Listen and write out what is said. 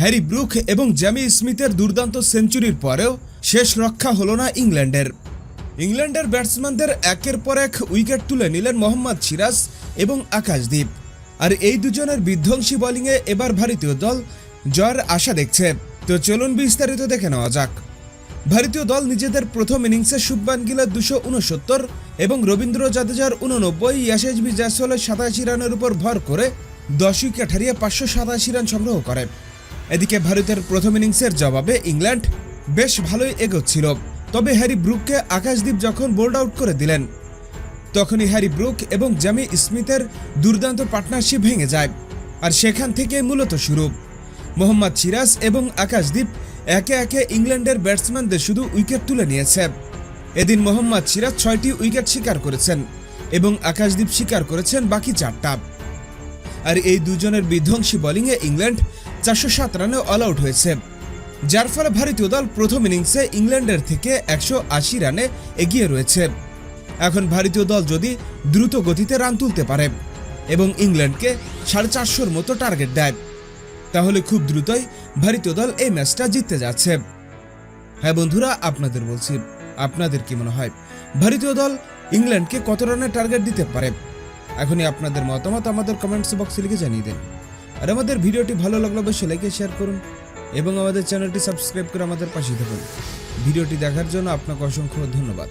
Harry Brook এবং Jamie স্মিথের দুর্দান্ত সেঞ্চুরির পরেও শেষ রক্ষা হলো না ইংল্যান্ডের। ইংল্যান্ডের ব্যাটসম্যানদের একের পর এক উইকেট তুলে নিলেন মোহাম্মদ সিরাজ এবং আকাশদীপ। আর এই দুজনের বিধ্বংসী বোলিংয়ে এবার ভারতীয় দল জয়ের আশা দেখছে। তো চলুন বিস্তারিত দেখে নেওয়া যাক। ভারতীয় দল নিজেদের প্রথম ইনিংসে শুভমান গিলের দুশো উনসত্তর এবং রবীন্দ্র জাদেজার উননব্বই ইয়াসেজবি জাসওয়ালের সাতাশি রানের উপর ভর করে দশ উইকেট হারিয়ে পাঁচশো সাতাশি রান সংগ্রহ করে। এদিকে ভারতের প্রথম ইনিংসের জবাবে ইংল্যান্ড বেশ ভালোই এগোচ্ছিল, তবে হ্যারি ব্রুককে আকাশদীপ যখন বোল্ড আউট করে দিলেন, তখনই হ্যারি ব্রুক এবং জামি স্মিথের দুর্দান্ত পার্টনারশিপ ভেঙে যায়, আর সেখান থেকে মূলত শুরু। মোহাম্মদ সিরাজ এবং আকাশদীপ একে একে ইংল্যান্ডের ব্যাটসম্যানদের শুধু উইকেট তুলে নিয়েছে। এদিন মোহাম্মদ সিরাজ ছয়টি উইকেট শিকার করেছেন এবং আকাশদীপ শিকার করেছেন বাকি চারটা। আর এই দুজনের বিধ্বংসী বোলিংয়ে ইংল্যান্ড চারশো সাত রানে অল আউট হয়েছে। যার ফলে ভারতীয় দল প্রথম ইনিংসে ইংল্যান্ডের থেকে একশো আশি রানে এগিয়ে রয়েছে। এখন ভারতীয় দল যদি দ্রুত গতিতে রান তুলতে পারে এবং ইংল্যান্ডকে সাড়ে চারশোর মতো টার্গেট দেয়, তাহলে খুব দ্রুতই ভারতীয় দল এই ম্যাচটা জিততে যাচ্ছে। হ্যাঁ বন্ধুরা, আপনাদের বলছি, আপনাদের কি মনে হয়, ভারতীয় দল ইংল্যান্ডকে কত রানের টার্গেট দিতে পারে? এখনই আপনাদের মতামত আমাদের কমেন্টস বক্সে লিখে জানিয়ে দিন। আর আমাদের ভিডিওটি ভালো লাগলে অবশ্যই লাইকে শেয়ার করুন এবং আমাদের চ্যানেলটি সাবস্ক্রাইব করে আমাদের পাশে থাকুন। ভিডিওটি দেখার জন্য আপনাকে অসংখ্য ধন্যবাদ।